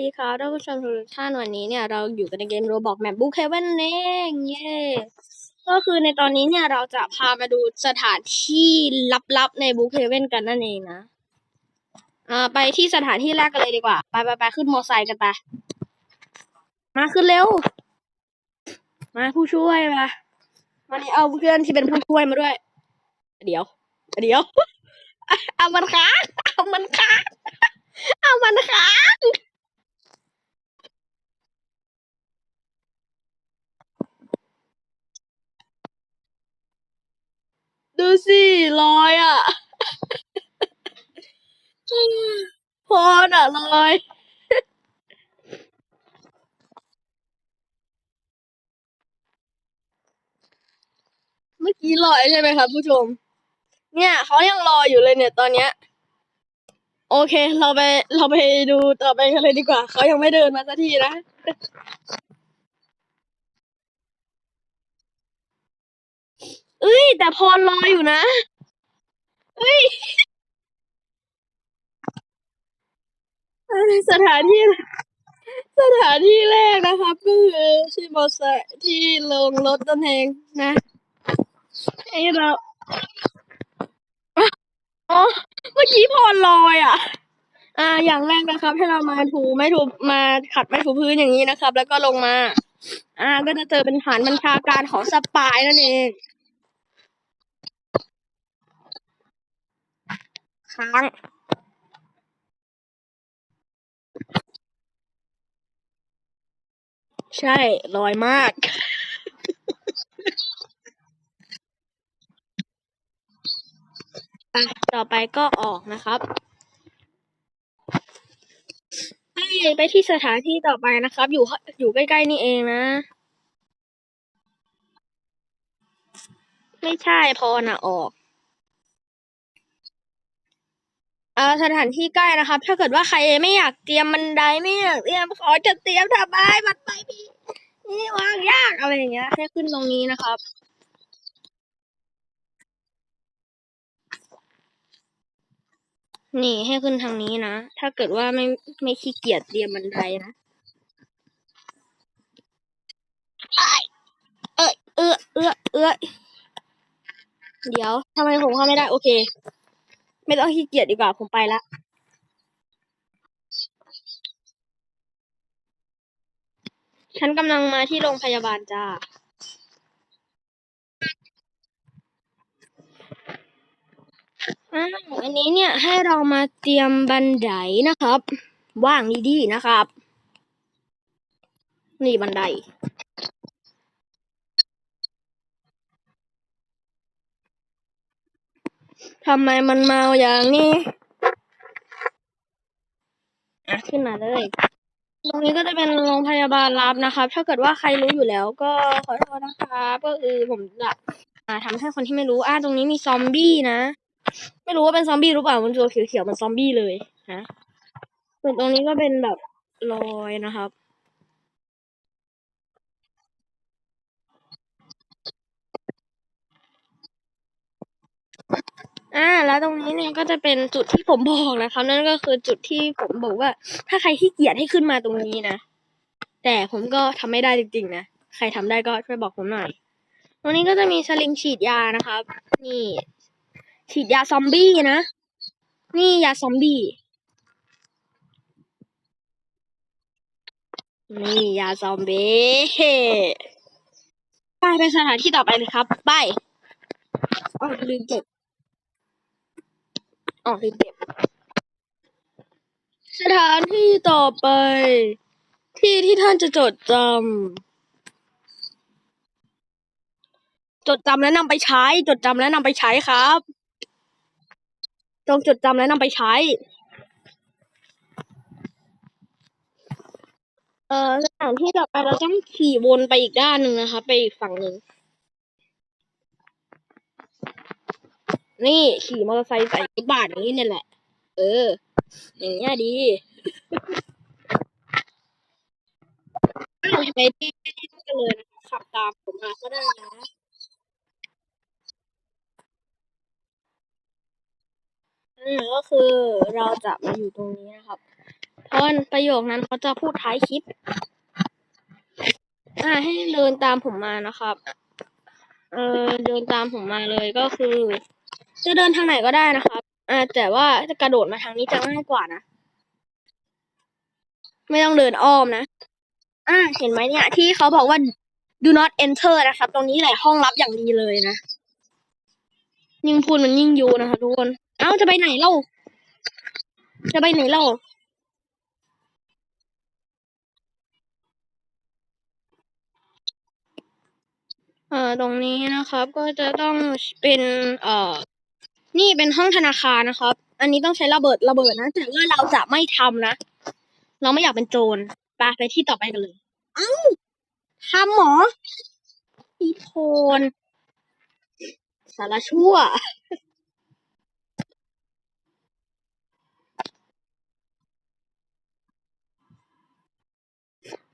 ดีครับท่านผู้ชมทุกท่านวันนี้เนี่ยเราอยู่กันในเกมโรบอกแมปบุ๊กเฮเว่นเองเย้ก็คือในตอนนี้เนี่ยเราจะพามาดูสถานที่ลับๆในบุ๊กเฮเว่นกันนั่นเองนะอ่าไปที่สถานที่แรกกันเลยดีกว่า ไปไปไปขึ้นมอไซค์กันไปมาขึ้นเร็ว มาผู้ช่วยมาวันนี้เอาเพื่อนที่เป็นผู้ช่วยมาด้วย เดี๋ยว เดี๋ยวเอามันค้างเอามันค้างเอามันค้าง สิลอยอะพรอะลอย เมื่อกี้ลอยใช่ไหมครับผู้ชม เนี่ยเขายังรออยู่เลยเนี่ยตอนเนี้ย โอเค เราไปเราไปดูต่อไปกันเลยดีกว่า เขายังไม่เดินมาสักทีนะ เอ้ย แต่พรรออยู่นะเอ้ยสถานที่สถานที่แรกนะครับก็คือที่มอไซที่ลงรถนั่นเองนะไอเราอ๋อเมื่อกี้พรลอยอะ อ่า อย่างแรกนะครับ ให้เรามาถูไม่ถูมาขัดไม่ถูพื้นอย่างนี้นะครับ แล้วก็ลงมา อ่า ก็จะเจอเป็นฐานบัญชาการของสปายนั่นเอง ค้างใช่ลอยมากอะต่อไปก็ออกนะครับ ไปไปที่สถานที่ต่อไปนะครับ อยู่อยู่ใกล้ๆนี่เองนะ ไม่ใช่พอน่ะออก อ่าสถานที่ใกล้นะครับ ถ้าเกิดว่าใครไม่อยากเตรียมบันไดไม่อยากเตรียมขอจะเตรียมทำไมมันไปพี่นี่วางยากอะไรอย่างเงี้ยให้ขึ้นตรงนี้นะครับนี่ให้ขึ้นทางนี้นะ ถ้าเกิดว่าไม่ไม่ขี้เกียจเตรียมบันไดนะเอ้ยเอื้อเอื้อเอื้อเดี๋ยวทำไมผมเข้าไม่ได้ โอเค ไม่ต้องขี้เกียจดีกว่าผมไปละฉันกำลังมาที่โรงพยาบาลจ้า อ้าว อันนี้เนี่ยให้เรามาเตรียมบันไดนะครับ ว่างดีๆนะครับ นี่บันได ทำไมมันเมาอย่างนี้ อะขึ้นมาเลย ตรงนี้ก็จะเป็นโรงพยาบาลรับนะครับ ถ้าเกิดว่าใครรู้อยู่แล้วก็ขอโทษนะครับก็คือผมจะอ่าทำให้คนที่ไม่รู้ อ่าตรงนี้มีซอมบี้นะ ไม่รู้ว่าเป็นซอมบี้หรือเปล่า มันตัวเขียวๆมันซอมบี้เลยนะส่วนตรงนี้ก็เป็นแบบรอยนะครับ อ่า แล้วตรงนี้เนี่ยก็จะเป็นจุดที่ผมบอกนะครับนั่นก็คือจุดที่ผมบอกว่า ถ้าใครขี้เกียจให้ขึ้นมาตรงนี้นะ แต่ผมก็ทำไม่ได้จริงๆนะ ใครทำได้ก็ช่วยบอกผมหน่อย ตรงนี้ก็จะมีสลิงฉีดยานะครับ นี่ ฉีดยาซอมบี้นะ นี่ยาซอมบี้ นี่ยาซอมบี้ไปไปสถานที่ต่อไปเลยครับ ไปอ๋อลืมเก็บ อ๋อลืมเก็บ สถานที่ต่อไป ที่ที่ท่านจะจดจำจดจำและนำไปใช้ จดจำและนำไปใช้ครับจงจดจำและนำไปใช้ เอ่อสถานที่ต่อไปเราต้องขี่วนไปอีกด้านหนึ่งนะคะ ไปอีกฝั่งหนึ่ง นี่ขี่มอเตอร์ไซค์ใส่บาทอย่างนี้เนี่ยแหละ เออ อย่างเงี้ยดีไปที่ที่กันเลยนะคะขับตามผมมาก็ได้นะอืมก็คือเราจะมาอยู่ตรงนี้นะครับเพราะประโยคนั้นเขาจะพูดท้ายคลิป อ่า ให้เดินตามผมมานะครับ เออเดินตามผมมาเลยก็คือ จะเดินทางไหนก็ได้นะครับอ่าแต่ว่าจะกระโดดมาทางนี้จะง่ายกว่านะ ไม่ต้องเดินอ้อมนะ อ่า เห็นไหมเนี่ย ที่เขาบอกว่า do not enter นะครับ ตรงนี้แหละห้องลับอย่างดีเลยนะ ยิ่งพูดมันยิ่งยูนะคะทุกคน เอ้า จะไปไหนเล่า จะไปไหนเล่าเอ่อตรงนี้นะครับ ก็จะต้องเป็น เอ่อ นี่เป็นห้องธนาคารนะครับ อันนี้ต้องใช้ระเบิดระเบิดนะ แต่ว่าเราจะไม่ทำนะ เราไม่อยากเป็นโจรไปไปที่ต่อไปกันเลย เอ้าทำหมออีโพนสารชั่ว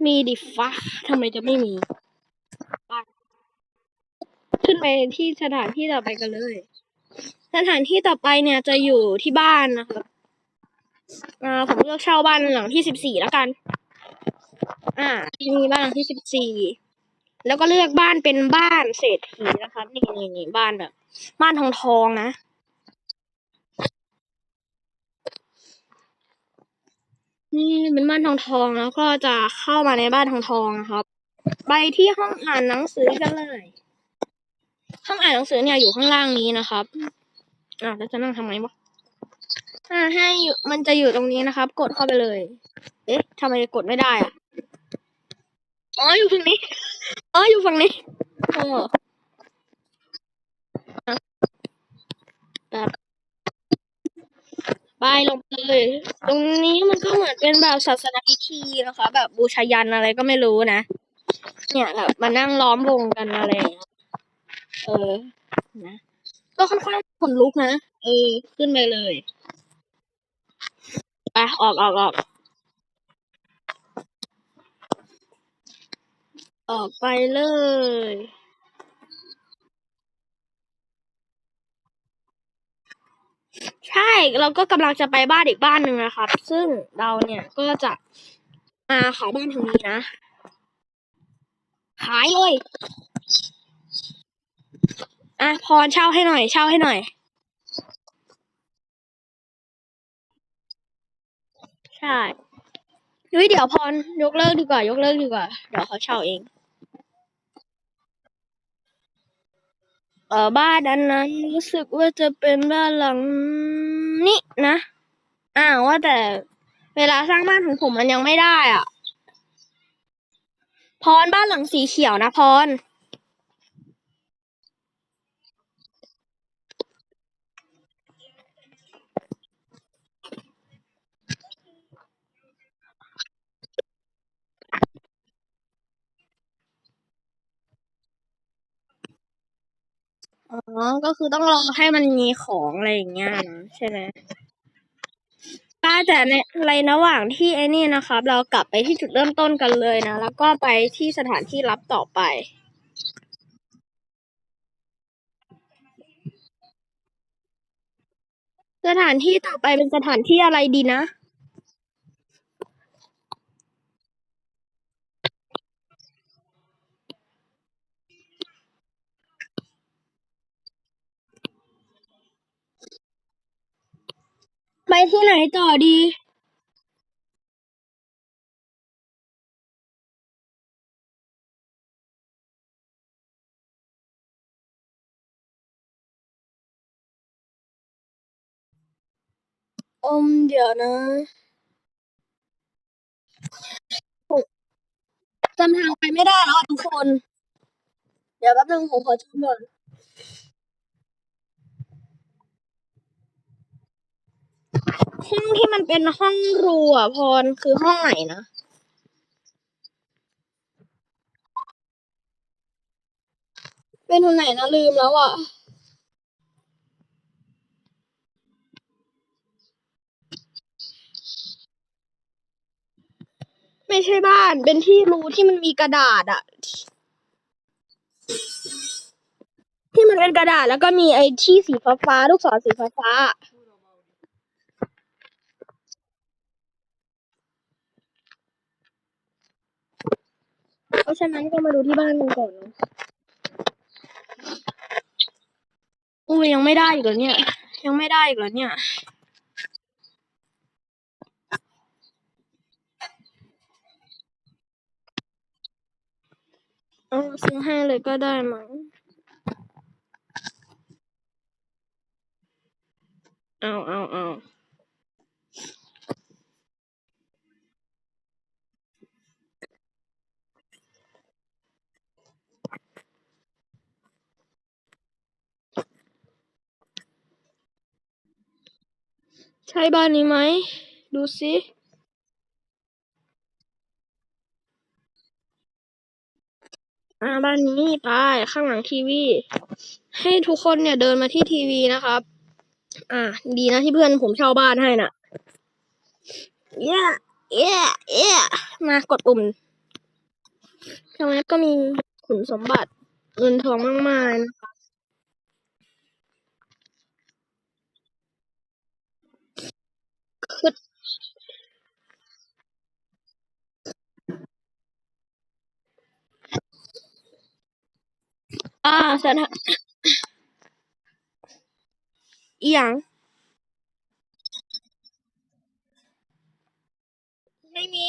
มีดิฟ้าทำไมจะไม่มีไปขึ้นไปที่สถานที่ต่อไปกันเลย สถานที่ต่อไปเนี่ยจะอยู่ที่บ้านนะครับอ่าผมเลือกเช่าบ้านหลังที่สิบสี่แล้วกัน อ่ามีบ้านหลังที่สิบสี่แล้วก็เลือกบ้านเป็นบ้านเศรษฐีนะครับ นี่นี่นี่บ้านแบบ บ้านทองทองนะนี่เป็นบ้านทองทองแล้วก็จะเข้ามาในบ้านทองทองนะครับ ไปที่ห้องอ่านหนังสือกันเลย ห้องอ่านหนังสือเนี่ยอยู่ข้างล่างนี้นะครับ อ่าแล้วจะนั่งทำไงวะอ่าให้อยู่มันจะอยู่ตรงนี้นะครับ กดเข้าไปเลย เอ๊ะทำไมกดไม่ได้อะอ๋ออยู่ฝั่งนี้อ๋ออยู่ฝั่งนี้เอออะแบบไปลงเลย ตรงนี้มันก็เหมือนเป็นแบบศาสนาพิธีนะคะ แบบบูชายันอะไรก็ไม่รู้นะ เนี่ยแบบมานั่งล้อมวงกันอะไรเงี้ยเออ นะ ก็ค่อนข้าง ขนลุกนะ เออ ขึ้นไปเลยไปออกออกออกออกไปเลยใช่ เราก็กำลังจะไปบ้านอีกบ้านหนึ่งนะครับ ซึ่งเราเนี่ยก็จะมาขายบ้านทางนี้นะ ขายเลย อะพรเช่าให้หน่อย เช่าให้หน่อย ใช่เฮ้ยเดี๋ยวพรยกเลิกดีกว่ายกเลิกดีกว่า เดี๋ยวเขาเช่าเอง เออบ้านอันนั้นรู้สึกว่าจะเป็นบ้านหลังนี้นะอ้าวว่าแต่เวลาสร้างบ้านของผมมันยังไม่ได้อะ พรบ้านหลังสีเขียวนะพร อ๋อ ก็คือต้องรอให้มันมีของอะไรอย่างเงี้ยนะใช่ไหมป้าแต่ในในระหว่างที่ไอ้นี่นะครับ เรากลับไปที่จุดเริ่มต้นกันเลยนะ แล้วก็ไปที่สถานที่รับต่อไป สถานที่ต่อไปเป็นสถานที่อะไรดีนะ ไปที่ไหนต่อดีอมเดี๋ยวนะจำทางไปไม่ได้แล้วอะทุกคน เดี๋ยวแป๊บนึงผมขอจำก่อน ห้องที่มันเป็นห้องรูอะพรคือห้องไหนนะเป็นทางไหนนะลืมแล้วอะไม่ใช่บ้านเป็นที่รูที่มันมีกระดาษอะที่มันเป็นกระดาษแล้วก็มีไอ้ที่สีฟ้าฟ้าลูกศรสีฟ้าฟ้า ราะฉะนั้นก็มาดูที่บ้านกันก่อนเนอะอุ้ยยังไม่ได้อีกเหรอเนี่ย ยังไม่ได้อีกเหรอเนี่ยเออซื้อให้เลยก็ได้มั้งเอาเอาเอา ช่บ้านนี้ไหม ดูสิอ่าบ้านนี้ไปข้างหลังทีวี ให้ทุกคนเนี่ยเดินมาที่ทีวีนะครับ อ่า ดีนะที่เพื่อนผมเช่าบ้านให้น่ะเย้เย้เย้มากดปุ่มทางนั้ก็มีขุนสมบัติเงินทองมากมายนะคะคือ อ่าสถานอีหยังไม่มี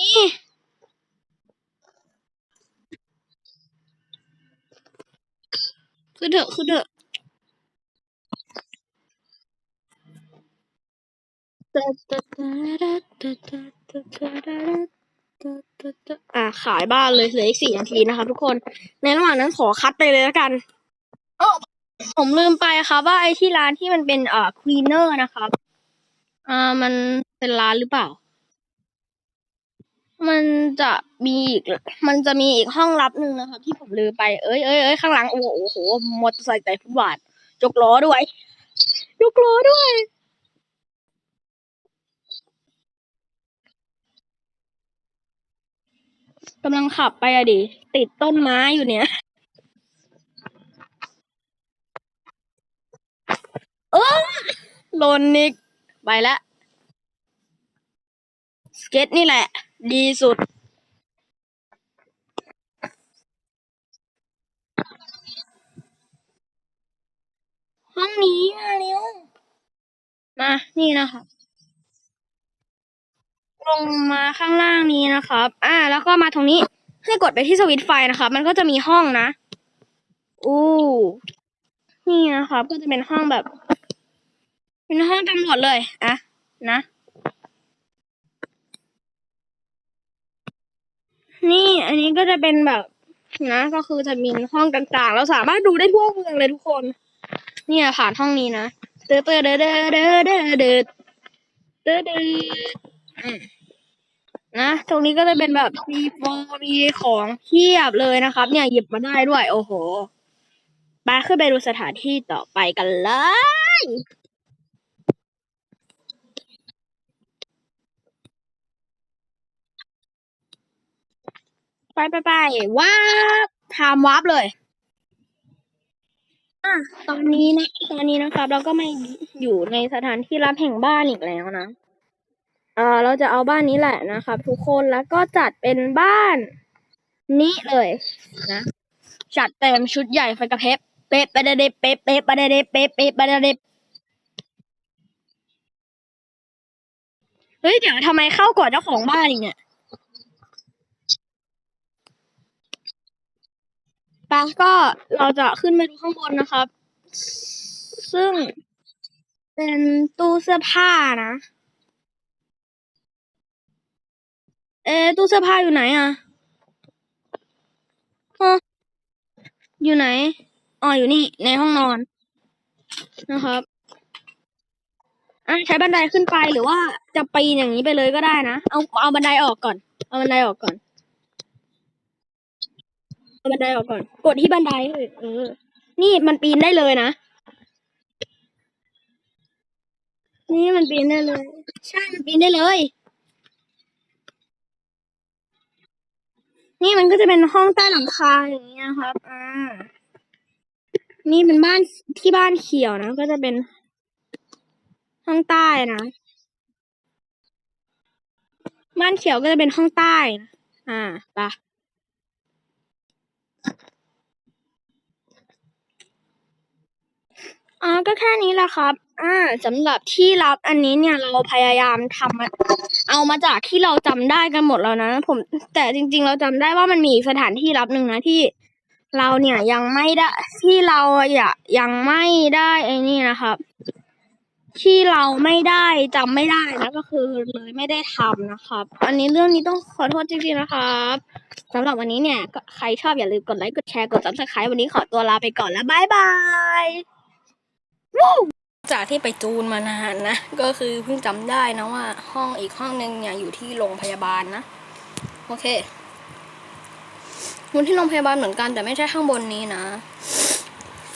คือเถอะคือเถอะ อ่าขายบ้านเลยเหลืออีกสี่นาทีนะครับทุกคน ในระหว่างนั้นขอคัดไปเลยแล้วกันโอ้ผมลืมไปครับว่าไอ้ที่ร้านที่มันเป็นเอ่อคลีเนอร์นะครับอ่ามันเป็นร้านหรือเปล่า มันจะมีอีก มันจะมีอีกห้องลับหนึ่งนะครับที่ผมลืมไปเอ้ยเอ้ยเอ้ยข้างหลังโอ้โหหมอเตอร์ไซค์แต่ฟุตบาทยกล้อด้วยยกล้อด้วย กำลังขับไปอะดิ ติดต้นไม้อยู่เนี่ย เออหล่นนิก ไปละสเก็ตนี่แหละ ดีสุด ห้องนี้มาเร็ว มา นี่นะคะ ลงมาข้างล่างนี้นะครับ อ่า แล้วก็มาตรงนี้ให้กดไปที่สวิตช์ไฟนะครับ มันก็จะมีห้องนะอู้นี่นะครับ ก็จะเป็นห้องแบบ เป็นห้องตำรวจเลยอะนะ นี่อันนี้ก็จะเป็นแบบนะ ก็คือจะมีห้องต่างๆ เราสามารถดูได้ทั่วเมืองเลยทุกคน เนี่ยผ่านห้องนี้นะเตอเตอเดอเดอเดอเดอเดอเดอเดออืม นะตรงนี้ก็จะเป็นแบบมีโฟมมีของเพียบเลยนะครับ เนี่ยหยิบมาได้ด้วย โอ้โหไปขึ้นไปดูสถานที่ต่อไปกันเลยไปไปไปว้าบทำวับเลยอะตอนนี้นะ ตอนนี้นะครับ เราก็มาอยู่ในสถานที่รับแห่งบ้านอีกแล้วนะ เอ่อเราจะเอาบ้านนี้แหละนะครับ ทุกคนแล้วก็จัดเป็นบ้าน นี้เลยนะจัดเต็มชุดใหญ่ไฟกระพริบเป๊ะปะเดเดเป๊ะเป๊ะปะเดเดเป๊ะเป๊ะปะเดเดเฮ้ยเดี๋ยวทำไมเข้าก่อนเจ้าของบ้านอีกเนี่ยปะก็เราจะขึ้นไปดูข้างบนนะครับ ซึ่งเป็นตู้เสื้อผ้านะ เอ๊ตู้เสื้อผ้าอยู่ไหนอะฮะอยู่ไหน อ๋อ อยู่นี่ ในห้องนอน นะครับอะใช้บันไดขึ้นไปหรือว่าจะปีนอย่างนี้ไปเลยก็ได้นะ เอา เอาบันไดออกก่อน เอาบันไดออกก่อน เอาบันไดออกก่อน กดที่บันไดเออเออนี่มันปีนได้เลยนะ นี่มันปีนได้เลย ใช่ มันปีนได้เลย นี่มันก็จะเป็นห้องใต้หลังคาอย่างเงี้ยครับ อ่า นี่เป็นบ้านที่บ้านเขียวนะ ก็จะเป็นห้องใต้นะ บ้านเขียวก็จะเป็นห้องใต้นะ อ่าไปะ อ่าก็แค่นี้แหละครับอ่าสำหรับที่ลับอันนี้เนี่ยเราพยายามทำมาเอามาจากที่เราจำได้กันหมดแล้วนะ ผม แต่จริง ๆ เราจำได้ว่ามันมีสถานที่ลับหนึ่งนะที่เราเนี่ยยังไม่ได้ที่เราอยากยังไม่ได้ไอ้นี่นะครับ ที่เราไม่ได้จำไม่ได้นะก็คือเลยไม่ได้ทำนะครับ อันนี้เรื่องนี้ต้องขอโทษจริงๆนะครับสำหรับวันนี้เนี่ยใครชอบอย่าลืมกดไลค์กดแชร์กด subscribe วันนี้ขอตัวลาไปก่อนแล้วบายบาย จากที่ไปจูนมานานนะ ก็คือเพิ่งจำได้นะว่า ห้องอีกห้องนึงเนี่ยอยู่ที่โรงพยาบาลนะ โอเคมันที่โรงพยาบาลเหมือนกันแต่ไม่ใช่ข้างบนนี้นะ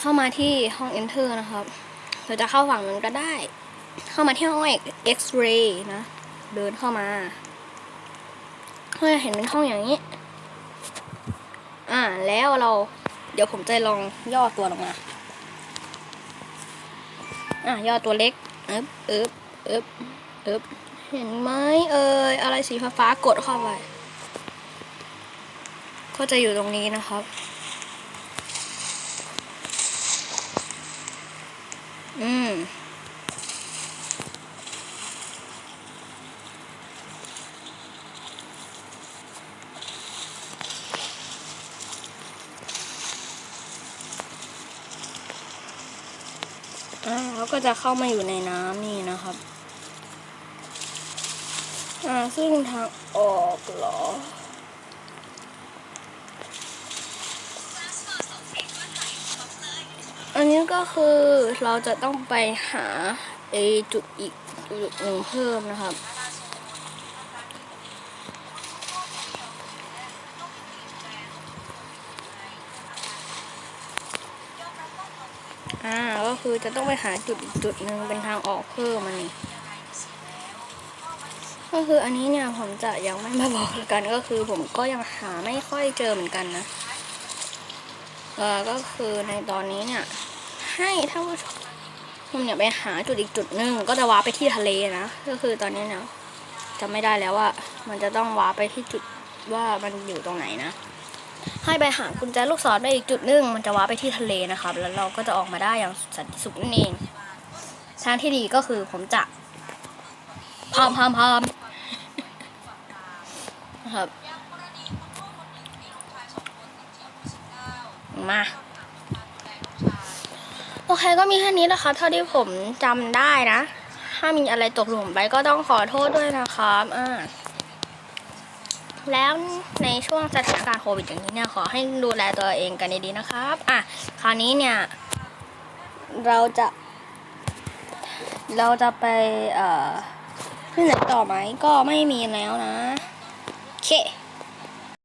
เข้ามาที่ห้อง enter นะครับเราจะเข้าฝั่งนั้นก็ได้ เข้ามาที่ห้อง X-ray นะ เดินเข้ามาเราจะเห็นเป็นห้องอย่างนี้ อ่า แล้วเรา เดี๋ยวผมจะลองย่อตัวลงมา อะยอดตัวเล็กเอ๊บเอ๊บเอ๊บเอ๊บเห็นไหมเอ่ยอะไรสีฟ้าๆกดเข้าไป ก็จะอยู่ตรงนี้นะครับ อืม อ่าเขาก็จะเข้ามาอยู่ในน้ำนี่นะครับ อ่าซึ่งทางออกหรออันนี้ก็คือเราจะต้องไปหาไอจุดอีกจุดหนึ่งเพิ่มนะครับ อ่า ก็คือ จะต้องไปหาจุดอีกจุดหนึ่งเป็นทางออกเพิ่มมันนี่ก็คืออันนี้เนี่ยผมจะยังไม่มาบอกกันก็คือผมก็ยังหาไม่ค่อยเจอเหมือนกันนะเออก็คือในตอนนี้เนี่ย ให้ท่านผู้ชมผมเนี่ยไปหาจุดอีกจุดหนึ่งก็จะว้าไปที่ทะเลนะก็คือตอนนี้เนี่ยจะไม่ได้แล้วว่า มันจะต้องว้าไปที่จุดว่ามันอยู่ตรงไหนนะ ให้ไปหากุญแจลูกศรได้อีกจุดหนึ่งมันจะว้าไปที่ทะเลนะครับ แล้วเราก็จะออกมาได้อย่างสันติสุขนั่นเองทางที่ดีก็คือผมจะพามพามพามนะครับมาโอเคก็มีแค่นี้นะคะ เท่าที่ผมจำได้นะ ถ้ามีอะไรตกหล่นไปก็ต้องขอโทษด้วยนะครับอ่า แล้วในช่วงสถานการณ์โควิดอย่างนี้เนี่ยขอให้ดูแลตัวเองกันดีๆนะครับ อะ คราวนี้เนี่ย เราจะ เราจะไป เอ่อที่ไหนต่อไหมก็ไม่มีแล้วนะ โอเค